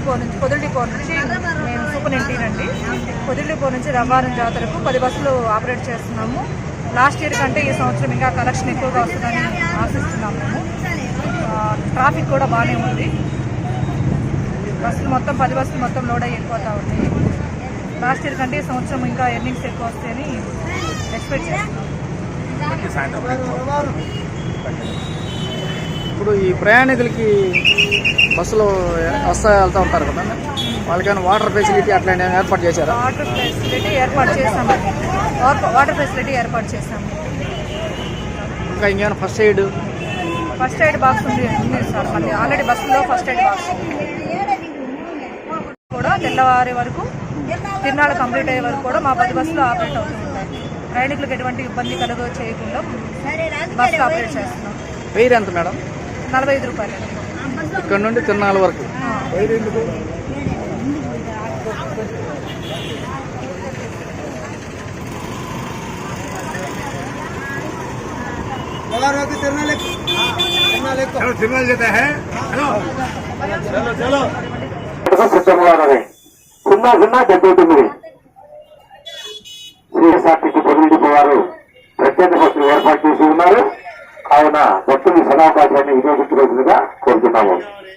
Depot నుంచి Podili depot నుంచి మేము సూపరింటెండెంట్ అండి. పొదిలి డిపో నుంచి రవ్వారం జాతరకు పది బస్సులు ఆపరేట్ చేస్తున్నాము. లాస్ట్ ఇయర్ కంటే ఈ సంవత్సరం ఇంకా కలెక్షన్ ఎక్కువగా వస్తుందని ఆశిస్తున్నాము మేము. ట్రాఫిక్ కూడా బాగానే ఉంది. బస్సులు మొత్తం పది బస్సులు మొత్తం లోడ్ అయ్యి వెళ్ళిపోతూ ఉన్నాయి లాస్ట్ ఇయర్ కంటే ఈ సంవత్సరం ఇంకా ఎర్నింగ్స్ ఎక్కువ వస్తాయని ఎక్స్పెక్ట్ చేస్తున్నాం ఇప్పుడు ఈ ప్రయాణికులకి బస్సులో వస్తా వెళ్తూ ఉంటారు కదా వాళ్ళకైనా వాటర్ ఫెసిలిటీ అట్లాంటి ఏర్పాటు చేశారా? వాటర్ ఫెసిలిటీ ఏర్పాటు చేశామండి వాటర్- వాటర్ ఫెసిలిటీ ఏర్పాటు చేశాము. ఇంకా ఇంకేమైనా first aid first aid box ఉంది సార్. మళ్ళీ ఆల్రెడీ బస్సులో ఫస్ట్ ఎయిడ్ బాక్స్. కూడా తెల్లవారి వరకు తిరునాళ్ళు కంప్లీట్ అయ్యే వరకు కూడా మా పది బస్సులు ఆపరేట్ అవుతుంటాయి. ప్రయాణికులకు ఎటువంటి ఇబ్బంది కలుగ చేయకుండా బస్సు ఆపరేట్ చేస్తున్నాం. వెయ్యి ఎంత మేడం? నలభై ఐదు రూపాయలు. ఇక్కడ నుండి తిరునాళ్ళ వరకు. సిద్ధంగా ఉన్నది సున్నా సున్నా డెబ్బై తొమ్మిది సిఎస్ఆర్టీసీ పొదిలిడిపో వారు ప్రత్యేక బస్సులు ఏర్పాటు చేసి ఉన్నారు. కావున భక్తుల సదావకాశాన్ని వినియోగించుకోవాల్సిందిగా కోరుతున్నాము.